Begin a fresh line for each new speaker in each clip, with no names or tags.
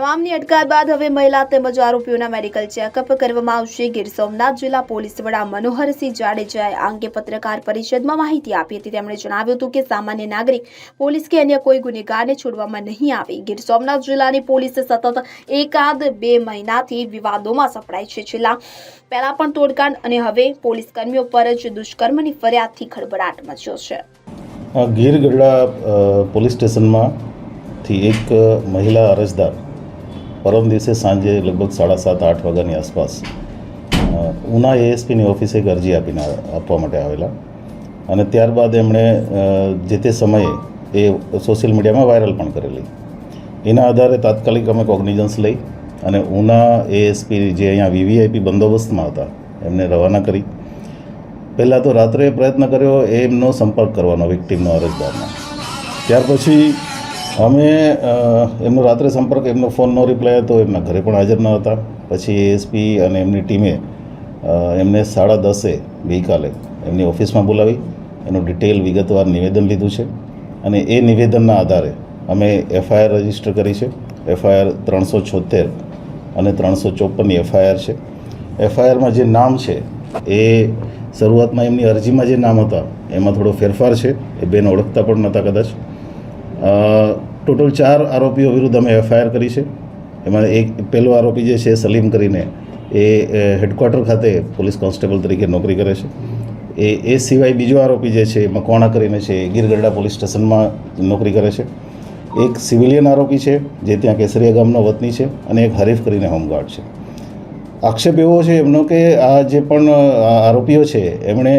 તમામની અટકાયત બાદ હવે મહિલા તેમજ આરોપીઓના મેડિકલ ચેકઅપ કરવામાં આવશે. ગીર સોમનાથ જિલ્લા પોલીસ વડા મનોહરસિંહ જાડેજાએ આ અંગે પત્રકાર પરિષદમાં માહિતી આપી હતી. તેમણે જણાવ્યું હતું કે સામાન્ય નાગરિક પોલીસ કે અન્ય કોઈ ગુનેગારને છોડવામાં નહીં આવે. ગીર સોમનાથ જિલ્લાની પોલીસ સતત એકાદ બે મહિનાથી વિવાદોમાં સપડાય છે. છેલ્લા પહેલા પણ તોડકાંડ અને હવે પોલીસ કર્મીઓ પર જ દુષ્કર્મની ફરિયાદથી ખળભળાટ મચ્યો છે.
ગીર ગઢડા પોલીસ સ્ટેશનમાંથી એક મહિલા અરજદાર પરમ દિવસે સાંજે લગભગ સાડા સાત, આઠ વાગ્યાની આસપાસ ઉના એએસપીની ઓફિસે એક અરજી આપીને આપવા માટે આવેલા. અને ત્યારબાદ એમણે જે તે સમયે એ સોશિયલ મીડિયામાં વાયરલ પણ કરેલી. એના આધારે તાત્કાલિક અમે કોગ્નિઝન્સ લઈ અને ઉના એએસપી જે અહીંયા વીવીઆઈપી બંદોબસ્તમાં હતા, એમને રવાના કરી. પહેલાં તો રાત્રે પ્રયત્ન કર્યો એમનો સંપર્ક કરવાનો, વિક્ટીમનો અરજદારનો. ત્યાર પછી અમે એમનો રાત્રે સંપર્ક, એમનો ફોન નો રિપ્લાય હતો, એમના ઘરે પણ હાજર ન હતા. પછી એસપી અને એમની ટીમે એમને સાડા દસે ગઈકાલે એમની ઓફિસમાં બોલાવી, એનું ડિટેલ વિગતવાર નિવેદન લીધું છે. અને એ નિવેદનના આધારે અમે એફઆઈઆર રજિસ્ટર કરી છે. એફઆઈઆર ત્રણસો છોતેર અને ત્રણસો ચોપનની એફઆઈઆર છે. એફઆઈઆરમાં જે નામ છે, એ શરૂઆતમાં એમની અરજીમાં જે નામ હતા, એમાં થોડો ફેરફાર છે. એ બેન ઓળખતા પણ નહોતા કદાચ. ટોટલ ચાર આરોપીઓ વિરુદ્ધ અમે એફઆઈઆર કરી છે. એમાં એક, પહેલો આરોપી જે છે સલીમ કરીને, એ હેડક્વાર્ટર ખાતે પોલીસ કોન્સ્ટેબલ તરીકે નોકરી કરે છે. એ એ સિવાય બીજો આરોપી જે છે, મકવાણા કરીને છે એ ગીરગઢડા પોલીસ સ્ટેશનમાં નોકરી કરે છે. એક સિવિલિયન આરોપી છે, જે ત્યાં કેસરિયા ગામનો વતની છે અને એક હરીફ કરીને હોમગાર્ડ છે. આક્ષેપ એવો છે એમનો કે આ જે પણ આરોપીઓ છે, એમણે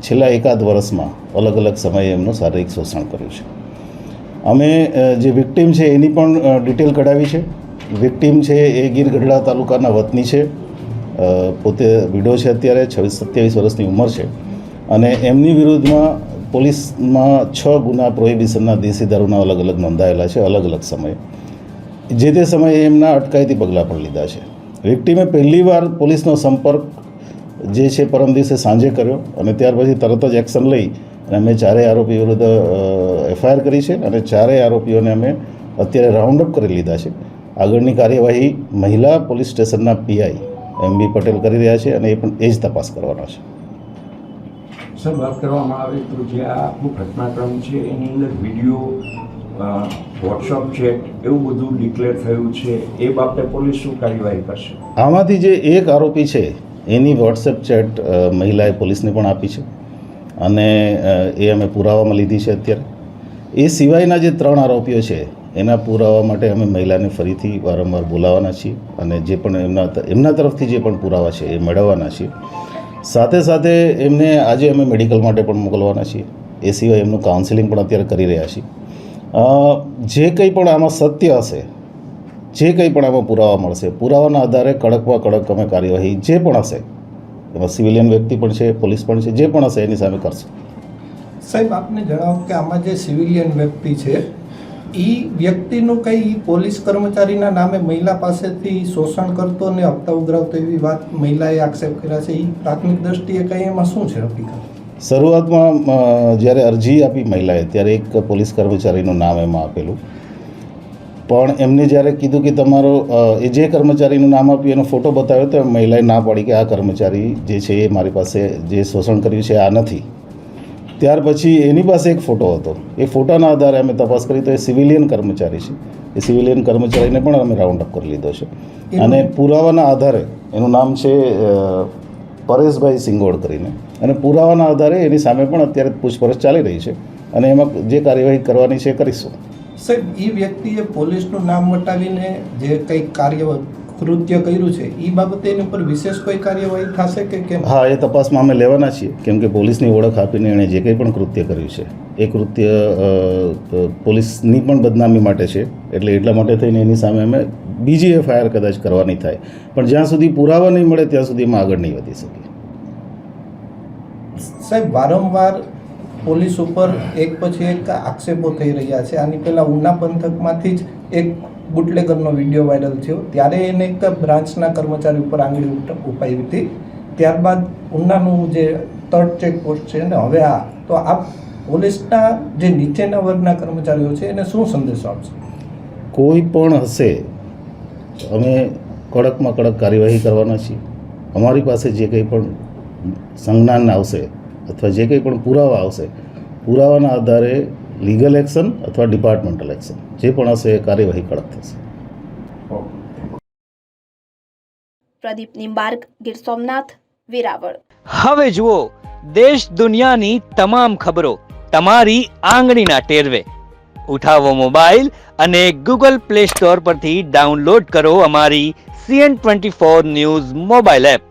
છેલ્લા એકાદ વર્ષમાં અલગ અલગ સમયે એમનું શારીરિક શોષણ કર્યું છે. અમે જે વિક્ટીમ છે એની પણ ડિટેલ કઢાવી છે. વિક્ટીમ છે એ ગીર ગઢડા તાલુકાના વતની છે. પોતે વિડો છે અત્યારે, છવ્વીસ, સત્યાવીસ વર્ષની ઉંમર છે. અને એમની વિરુદ્ધમાં પોલીસમાં છ ગુના પ્રોહિબિશનના દેશી દારૂના અલગ અલગ નોંધાયેલા છે, અલગ અલગ સમયે. જે તે સમયે એમના અટકાયતી પગલાં પણ લીધા છે. વિક્ટીમે પહેલીવાર પોલીસનો સંપર્ક જે છે પરમ દિવસે સાંજે કર્યો અને ત્યાર પછી તરત જ એક્શન લઈ અને અમે ચારેય આરોપી વિરુદ્ધ એફઆઈઆર કરી છે અને ચારેય આરોપીઓને અમે અત્યારે રાઉન્ડ અપ કરી લીધા છે. આગળની કાર્યવાહી મહિલા પોલીસ સ્ટેશનના પીઆઈ એમ બી પટેલ કરી રહ્યા છે અને એ પણ એ જ તપાસ કરવાનો છે.
સર વાત કરવામાં આવે તો જે આ આખું ઘટનાક્રમ છે એની અંદર વીડિયો વોટ્સઅપ ચેટ એવું બધું ડિક્લેર થયું છે એ બાબતે પોલીસ શું કાર્યવાહી કરશે?
આમાંથી જે એક આરોપી છે એની વોટ્સએપ ચેટ મહિલાએ પોલીસને પણ આપી છે. અને એ અમે પુરાવામાં લીધી છે અત્યારે. એ સિવાયના જે ત્રણ આરોપીઓ છે, એના પુરાવા માટે અમે મહિલાને ફરીથી વારંવાર બોલાવવાના છીએ અને જે પણ એમના એમના તરફથી જે પણ પુરાવા છે એ મેળવવાના છીએ. સાથે સાથે એમને આજે અમે મેડિકલ માટે પણ મોકલવાના છીએ. એ સિવાય એમનું કાઉન્સિલિંગ પણ અત્યારે કરી રહ્યા છીએ. જે કંઈ પણ આમાં સત્ય હશે, જે કંઈ પણ આમાં પુરાવા મળશે, પુરાવાના આધારે કડકમાં કડક અમે કાર્યવાહી જે પણ હશે એમાં સિવિલિયન વ્યક્તિ પણ છે પોલીસ પણ છે જે પણ હશે એની સામે કરશે.
સાહેબ આપને જણાવો કે આમાં જે સિવિલિયન વ્યક્તિ છે એ વ્યક્તિનું કંઈ પોલીસ કર્મચારીના નામે મહિલા પાસેથી શોષણ કરતો ને હપ્તા ઉઘરાવતો એવી વાત મહિલાએ આક્ષેપ કર્યા છે? એ પ્રાથમિક દ્રષ્ટિએ કંઈ એમાં શું છે હકીકત?
શરૂઆતમાં જ્યારે અરજી આપી મહિલાએ ત્યારે એક પોલીસ કર્મચારીનું નામ એમાં આપેલું. પણ એમને જ્યારે કીધું કે તમારો એ જે કર્મચારીનું નામ આપ્યું એનો ફોટો બતાવ્યો તો મહિલાએ ના પાડી કે આ કર્મચારી જે છે એ મારી પાસે જે શોષણ કર્યું છે આ નથી. ત્યાર પછી એની પાસે એક ફોટો હતો. એ ફોટાના આધારે અમે તપાસ કરી તો એ સિવિલિયન કર્મચારી છે. એ સિવિલિયન કર્મચારીને પણ અમે રાઉન્ડ અપ કરી લીધો છે. અને પુરાવાના આધારે એનું નામ છે પરેશભાઈ સિંગોડ કરીને અને પુરાવાના આધારે એની સામે પણ અત્યારે પૂછપરછ ચાલી રહી છે. અને એમાં જે કાર્યવાહી કરવાની છે એ કરીશું.
સાહેબ એ વ્યક્તિએ પોલીસનું નામ વટાવીને જે કંઈ કાર્ય કૃત્ય કર્યું છે એ બાબતે એની ઉપર વિશેષ કોઈ કાર્યવાહી થશે કે કેમ?
હા એ તપાસમાં અમે લેવાના છીએ કેમ કે પોલીસની ઓળખ આપીને એણે જે કંઈ પણ કૃત્ય કર્યું છે. એ કૃત્ય પોલીસની પણ બદનામી માટે છે એટલે એટલા માટે થઈને એની સામે અમે બીજી એફઆઈઆર કદાચ કરવાની થાય. પણ જ્યાં સુધી પુરાવા નહીં મળે ત્યાં સુધી એમાં આગળ નહીં વધી શકીએ.
સાહેબ વારંવાર પોલીસ ઉપર એક પછી એક આક્ષેપો થઈ રહ્યા છે. આની પહેલાં ઉના પંથકમાંથી જ એક બુટલેગરનો વીડિયો વાયરલ થયો. ત્યારે એને એક બ્રાન્ચના કર્મચારી ઉપર આંગળી ઉપાવી હતી. ત્યારબાદ ઉનાનું જે થર્ડ ચેકપોસ્ટ છે ને, હવે આ. તો આ પોલીસના જે નીચેના વર્ગના કર્મચારીઓ છે, એને શું સંદેશો આપશે?
કોઈ પણ હશે, અમે કડકમાં કડક કાર્યવાહી કરવાના છીએ. અમારી પાસે જે કંઈ પણ સંજ્ઞાન આવશે અથવા જે કંઈ પણ પુરાવા આવશે પુરાવાના આધારે લીગલ એક્શન અથવા ડિપાર્ટમેન્ટલ એક્શન જે પણ હશે એ કાર્યવાહી કડક થશે.
પ્રદીપ નિંબાર્ક ગીર સોમનાથ વેરાવળ.
હવે જુઓ દેશ દુનિયાની તમામ ખબરો તમારી આંગળીના ટેરવે. ઉઠાવો મોબાઈલ અને ગૂગલ પ્લે સ્ટોર પરથી ડાઉનલોડ કરો અમારી CN twenty four news mobile app.